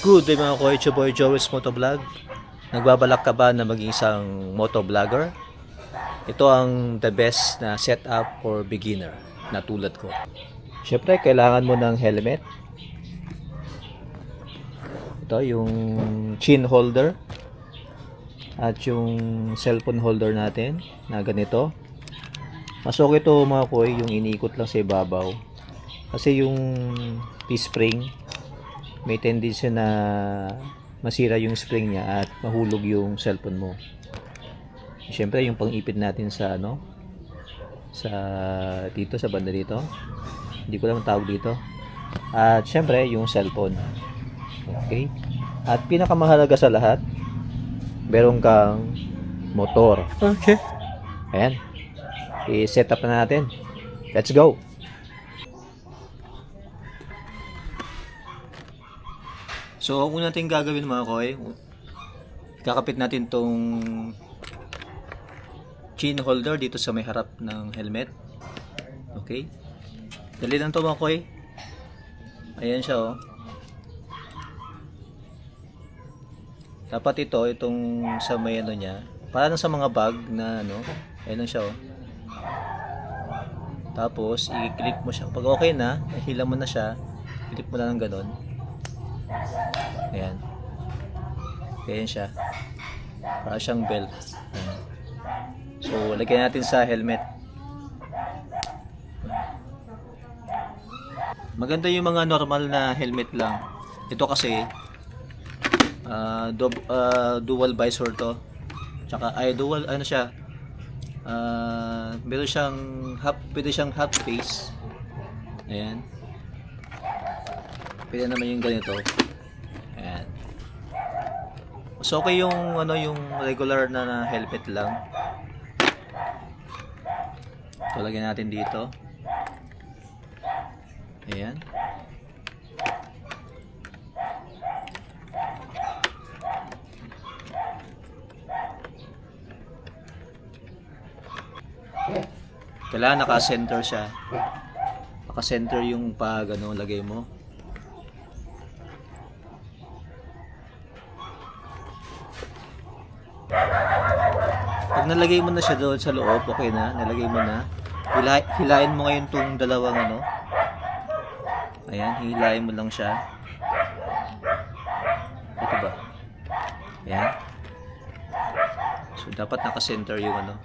Good day mga your boy Joey's Motovlog. Nagbabalak ka ba na maging isang motovlogger? Ito ang the best na setup for beginner na tulad ko. Siyempre, kailangan mo ng helmet. Ito yung chin holder at yung cellphone holder natin na ganito. Mas okay ito mga koy, yung iniikot lang sa ibabaw. Kasi yung T-spring, may tendency na masira yung spring niya at mahulog yung cellphone mo. Siyempre, yung pang-ipit natin sa ano, sa dito, sa banda dito. Hindi ko lang tawag dito. At siyempre, yung cellphone. Okay? At pinakamahalaga sa lahat, meron kang motor. Okay. Ayan. I-set up na natin. Let's go! So, ang una natin gagawin mga koy, kakapit natin tong chin holder dito sa may harap ng helmet. Okay? Dali lang to mga koy. Ayan siya oh. Dapat ito, itong sa may ano niya, para sa mga bag na ano, ayan lang siya oh. Tapos, i-clip mo siya. Pag okay na, hila mo na siya, clip mo na ng ganon. Ayan. Ayan siya. Para siyang belt. Ayan. So, lagyan natin sa helmet. Maganda yung mga normal na helmet lang. Ito kasi, ah, dub- ah, dual visor to. Tsaka, ay, dual, ano siya, Ah, meron siyang half, pwede siyang half face. Ayan. Pwede naman yung ganito. Ayan. Mas okay yung ano yung regular na, na helmet lang. Ito lagyan natin dito. Ayan. Kailangan naka-center siya. Naka-center yung pag ano, lagay mo. Pag nalagay mo na siya doon sa loob, okay na, nalagay mo na. Hila, hilain mo ngayon tong dalawang ano. Ayan, hilain mo lang siya. Ito ba? Ayan. So, dapat naka-center yung ano.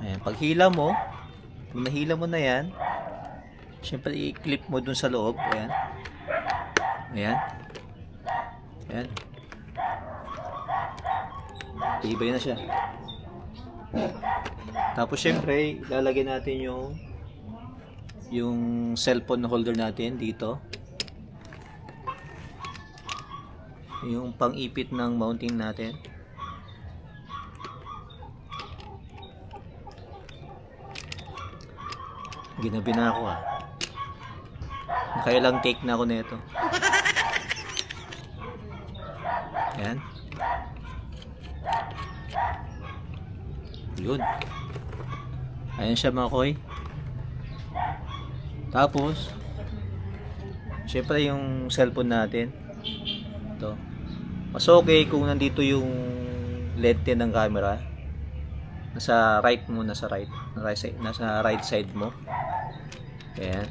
Ayan, pag hila mo, kung nahila mo na yan, syempre i-clip mo dun sa loob. Ayan. Ayan. Ayan. Tibay na siya. Tapos syempre, lalagay natin yung yung cellphone holder natin dito. Yung pang-ipit ng mounting natin. Ginabi na ako ah. Nakailang take na ako nito. Ayan. Yun. Ayan siya mga koy. Tapos, syempre yung cellphone natin. Ito. Mas okay kung nandito yung din ng camera. Nasa right mo, nasa right. Nasa right nasa right side mo. Ayan.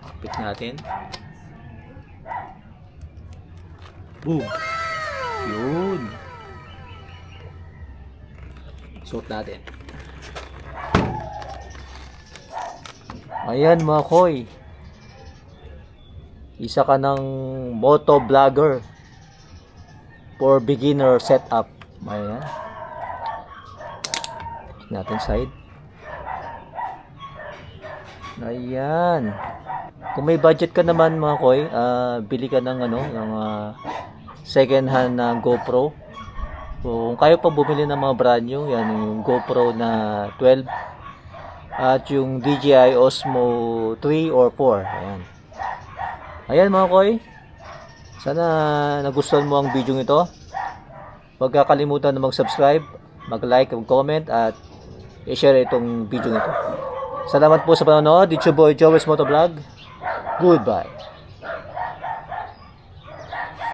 Kapit natin. Boom! Yun! Suot natin. Ayan mga koy. Isa ka ng moto vlogger for beginner setup. Ayan. Natin side. Ayan. Kung may budget ka naman mga koy, ah, bili ka ng ano, ng ah, second hand na GoPro. Kung kayo pa bumili ng mga brand new, yan yung GoPro na 12 at yung DJI Osmo 3 or 4. Ayan. Ayan mga koy. Sana nagustuhan mo ang video ito. Huwag kakalimutan na mag-subscribe, mag-like, mag-comment at i-share itong video nito. Salamat po sa panonood. It's your boy Joey's Motovlog. Goodbye.